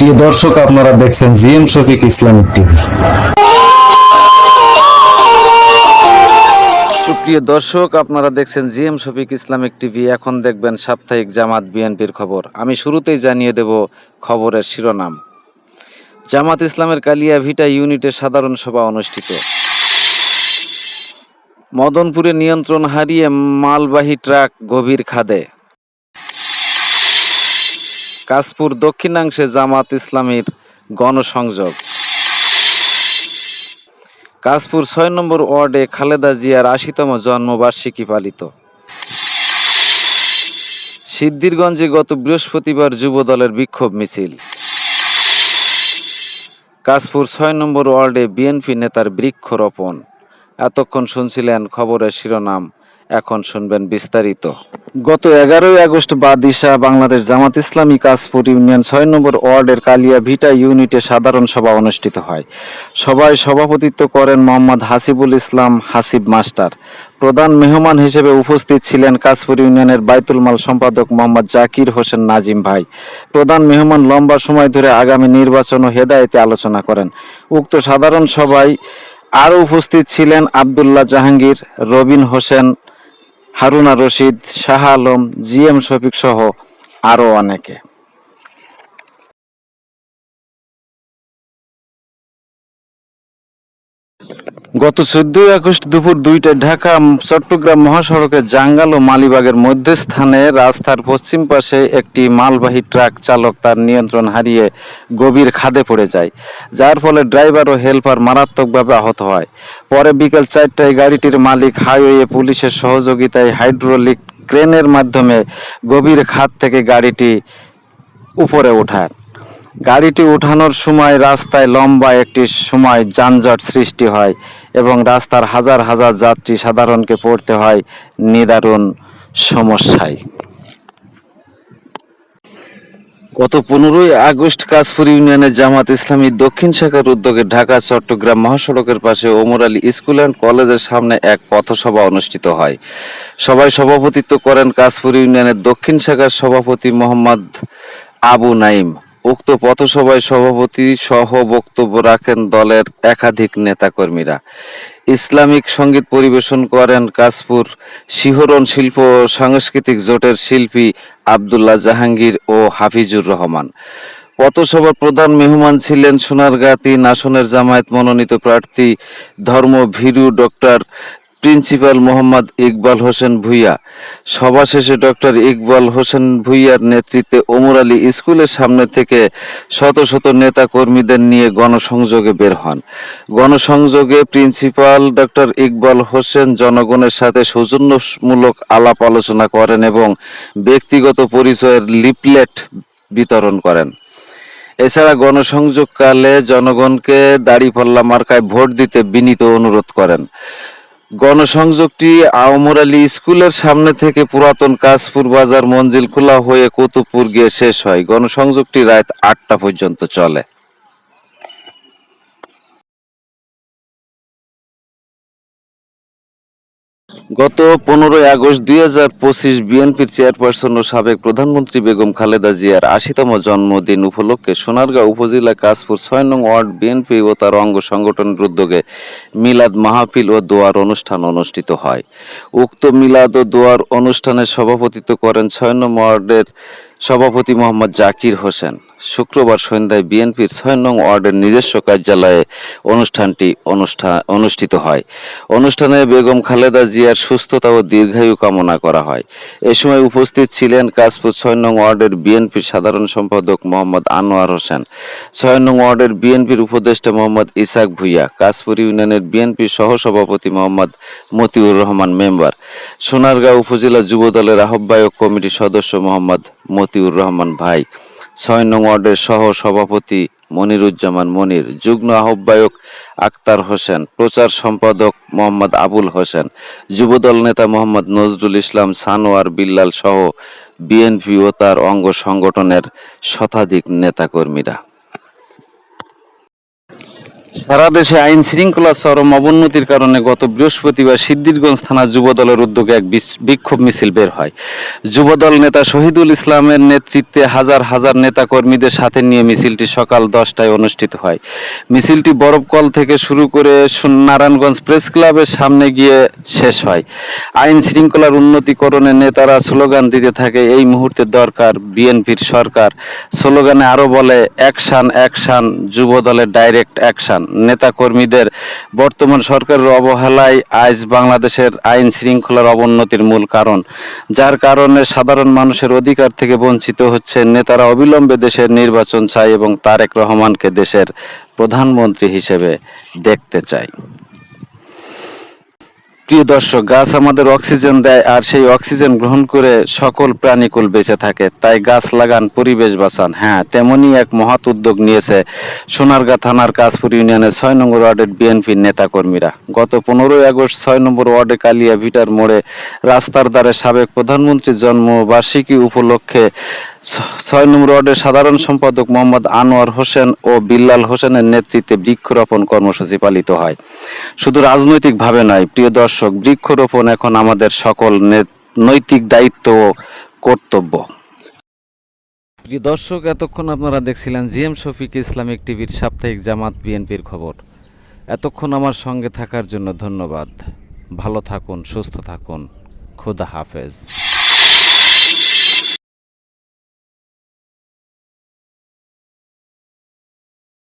প্রিয় দর্শক, আপনারা দেখছেন জিএম শফিক ইসলামিক টিভি। সুপ্রিয় দর্শক, আপনারা দেখছেন জিএম শফিক ইসলামিক টিভি। এখন দেখবেন সাপ্তাহিক জামাত বিএনপির খবর। আমি শুরুতেই জানিয়ে দেব খবরের শিরোনাম। জামাত ইসলামের কালিয়া ভিটা ইউনিটের সাধারণ সভা অনুষ্ঠিত। মদনপুরে নিয়ন্ত্রণ হারিয়ে মালবাহী ট্রাক গভীর খাদে। কাশপুর দক্ষিণাংশে জামাত ইসলামীর গণসংযোগ। কাশপুর ছয় নম্বর ওয়ার্ডে খালেদা জিয়ার আশিতম জন্মবার্ষিকী পালিত। সিদ্ধিরগঞ্জে গত বৃহস্পতিবার যুব দলের বিক্ষোভ মিছিল। কাশপুর ছয় নম্বর ওয়ার্ডে বিএনপি নেতার বৃক্ষরোপণ। এতক্ষণ শুনছিলেন খবরের শিরোনাম এখন শুনবেন বিস্তারিত। গত এগারোই আগস্ট বাদিশা বাংলাদেশ জামাত ইসলামী কাশপুর ইউনিয়ন ছয় নম্বর ওয়ার্ডের কালিয়া ভিটা ইউনিটে সাধারণ সভা অনুষ্ঠিত হয়। সভায় সভাপতিত্ব করেন মোহাম্মদ হাসিবুল ইসলাম হাসিব মাস্টার। প্রধান মেহমান হিসেবে উপস্থিত ছিলেন কাশপুর ইউনিয়নের বাইতুল মাল সম্পাদক মোহাম্মদ জাকির হোসেন নাজিম ভাই। প্রধান মেহমান লম্বা সময় ধরে আগামী নির্বাচন ও হেদায়েতে আলোচনা করেন। উক্ত সাধারণ সভায় আরও উপস্থিত ছিলেন আবদুল্লাহ জাহাঙ্গীর, রবিন হোসেন হারুনা রশিদ শাহ আলম জি এম শফিক সহ আরও অনেকে। গত চোদ্দই আগস্ট দুপুর দুইটায় ঢাকা চট্টগ্রাম মহাসড়কের জাঙ্গাল ও মালিবাগের মধ্যস্থানে রাস্তার পশ্চিম পাশে একটি মালবাহী ট্রাক চালক তার নিয়ন্ত্রণ হারিয়ে গভীর খাদে পড়ে যায়, যার ফলে ড্রাইভার ও হেলপার মারাত্মকভাবে আহত হয়। পরে বিকেল চারটায় গাড়িটির মালিক হাইওয়ে পুলিশের সহযোগিতায় হাইড্রোলিক ক্রেনের মাধ্যমে গভীর খাদ থেকে গাড়িটি উপরে ওঠায়। গাড়িটি ওঠানোর সময় রাস্তায় লম্বা একটি সময় যানজট সৃষ্টি হয় এবং রাস্তার হাজার হাজার যাত্রী সাধারণকে পড়তে হয় নিদারুণ সমস্যায়। গত পনেরোই আগস্ট কাশপুর ইউনিয়নের জামাত ইসলামী দক্ষিণ শাখার উদ্যোগে ঢাকা, চট্টগ্রাম মহাসড়কের পাশে ওমর আলী স্কুল অ্যান্ড কলেজের সামনে এক পথসভা অনুষ্ঠিত হয়। সভায় সভাপতিত্ব করেন কাশপুর ইউনিয়নের দক্ষিণ শাখার সভাপতি মোহাম্মদ আবু নাইম উক্ত পথসভায় সভাপতি সহ বক্তব্য রাখেন দলের একাধিক নেতাকর্মীরা। ইসলামিক সংগীত পরিবেশন করেন কাশপুর শিহরণ শিল্প সাংস্কৃতিক জোটের শিল্পী আবদুল্লাহ জাহাঙ্গীর ও হাফিজুর রহমান। পথসভার প্রধান মেহমান ছিলেন সোনারগাঁ তিন আসনের জামায়াত মনোনীত প্রার্থী ধর্ম ভীরু ডক্টর প্রিন্সিপাল মোহাম্মদ ইকবাল হোসেন ভুইয়া। সভা শেষে ডক্টর ইকবাল হোসেন ভুইয়ার নেতৃত্বে ওমর আলী স্কুলের সামনে থেকে শত শত নেতা কর্মীদের নিয়ে গণসংযোগে বের হন। গণসংযোগে প্রিন্সিপাল ডক্টর ইকবাল হোসেন জনগণের সাথে সৌজন্যমূলক আলাপ আলোচনা করেন এবং ব্যক্তিগত পরিচয়ের লিপলেট বিতরণ করেন। এছাড়া গণসংযোগকালে জনগণকে দাড়িপাল্লা মার্কায় ভোট দিতে বিনীত অনুরোধ করেন। গণসংযোগটি আওমর আলী স্কুলের সামনে থেকে পুরাতন কাশপুর বাজার মঞ্জিল খোলা হয়ে কুতুবপুর গিয়ে শেষ হয়। গণসংযোগটি রাত আটটা পর্যন্ত চলে। গত পনেরোই আগস্ট দুই হাজার পঁচিশ বিএনপির চেয়ারপারসন ও সাবেক প্রধানমন্ত্রী বেগম খালেদা জিয়ার আশিতম জন্মদিন উপলক্ষে সোনারগাঁও উপজেলা কাশপুর ছয় নং ওয়ার্ড বিএনপি ও তার অঙ্গ সংগঠনের উদ্যোগে মিলাদ মাহফিল ও দোয়ার অনুষ্ঠান অনুষ্ঠিত হয়। উক্ত মিলাদ ও দোয়ার অনুষ্ঠানে সভাপতিত্ব করেন ছয় নং ওয়ার্ডের সভাপতি মোহাম্মদ জাকির হোসেন। শুক্রবার সন্ধ্যায় বিএনপির ছয় নং ওয়ার্ডের নিজস্ব কার্যালয়ে অনুষ্ঠানটি অনুষ্ঠান অনুষ্ঠিত হয়। অনুষ্ঠানে বেগম খালেদা জিয়ার সুস্থতা ও দীর্ঘায়ু কামনা করা হয়। এ সময় উপস্থিত ছিলেন কাশপুর ছয় নং ওয়ার্ডের বিএনপির সাধারণ সম্পাদক মোহাম্মদ আনোয়ার হোসেন, ছয় নং ওয়ার্ডের বিএনপির উপদেষ্টা মোহাম্মদ ইসাক ভুইয়া কাশপুর ইউনিয়নের বিএনপির সহসভাপতি মোহাম্মদ মতিউর রহমান মেম্বার, সোনারগাঁও উপজেলা যুব দলের আহ্বায়ক কমিটির সদস্য মোহাম্মদ মতিউর রহমান ভাই। ছয় নং ওয়ার্ডের সহ সভাপতি মনিরুজ্জামান মনির, যুগ্ম আহ্বায়ক আক্তার হোসেন, প্রচার সম্পাদক মোহাম্মদ আবুল হোসেন, যুবদল নেতা মোহাম্মদ নজরুল ইসলাম, সানোয়ার বিল্লাল সহ বিএনপি ও তার অঙ্গ সংগঠনের শতাধিক নেতাকর্মীরা। সারা দেশে আইন শৃঙ্খলা চরম অবনতির কারণে গত বৃহস্পতিবার সিদ্দিরগঞ্জ থানা যুবদলের উদ্যোগে এক বিক্ষোভ মিছিল বের হয়। যুবদল নেতা শহীদুল ইসলামের নেতৃত্বে হাজার হাজার নেতা কর্মীদের সাথে নিয়ে মিছিলটি সকাল দশটায় অনুষ্ঠিত হয়। মিছিলটি বরফকল থেকে শুরু করে নারায়ণগঞ্জ প্রেস ক্লাবের সামনে গিয়ে শেষ হয়। আইন শৃঙ্খলার উন্নতিকরণে নেতারা স্লোগান দিতে থাকে, এই মুহূর্তে দরকার বিএনপির সরকার। স্লোগানে আরও বলে অ্যাকশন অ্যাকশন যুব দলের ডাইরেক্ট অ্যাকশন নেতা কর্মীদের বর্তমান সরকারের অবহেলাই আজ বাংলাদেশের আইন শৃঙ্খলার অবনতির মূল কারণ। যার কারণে সাধারণ মানুষের অধিকার থেকে বঞ্চিত হচ্ছে নেতারা অবিলম্বে দেশের নির্বাচন চায় এবং তারেক রহমানকে দেশের প্রধানমন্ত্রী হিসেবে দেখতে চায়। প্রিয় দর্শক, গাছ আমাদের অক্সিজেন দেয় আর সেই অক্সিজেন গ্রহণ করে সকল প্রাণীকুল বেঁচে থাকে। তাই গাছ লাগান, পরিবেশ বাঁচান। হ্যাঁ তেমনই এক মহৎ উদ্যোগ নিয়েছে সোনারগাঁ থানার কাশপুর ইউনিয়নের ছয় নম্বর ওয়ার্ডের বিএনপির নেতাকর্মীরা। গত পনেরোই আগস্ট ছয় নম্বর ওয়ার্ডে কালিয়া ভিটার মোড়ে রাস্তার দ্বারে সাবেক প্রধানমন্ত্রীর জন্মবার্ষিকী উপলক্ষে ছয় নম্বর ওয়ার্ডের সাধারণ সম্পাদক মোহাম্মদ আনোয়ার হোসেন ও বিল্লাল হোসেনের নেতৃত্বে বৃক্ষরোপণ কর্মসূচি পালিত হয়। শুধু রাজনৈতিকভাবে নয়, প্রিয় দর্শক, বৃক্ষরোপণ এখন আমাদের সকল নৈতিক দায়িত্ব ও কর্তব্য। প্রিয় দর্শক, এতক্ষণ আপনারা দেখছিলেন জিএম শফিক ইসলামিক টিভির সাপ্তাহিক জামাত বিএনপির খবর। এতক্ষণ আমার সঙ্গে থাকার জন্য ধন্যবাদ। ভালো থাকুন, সুস্থ থাকুন। খুদা হাফেজ।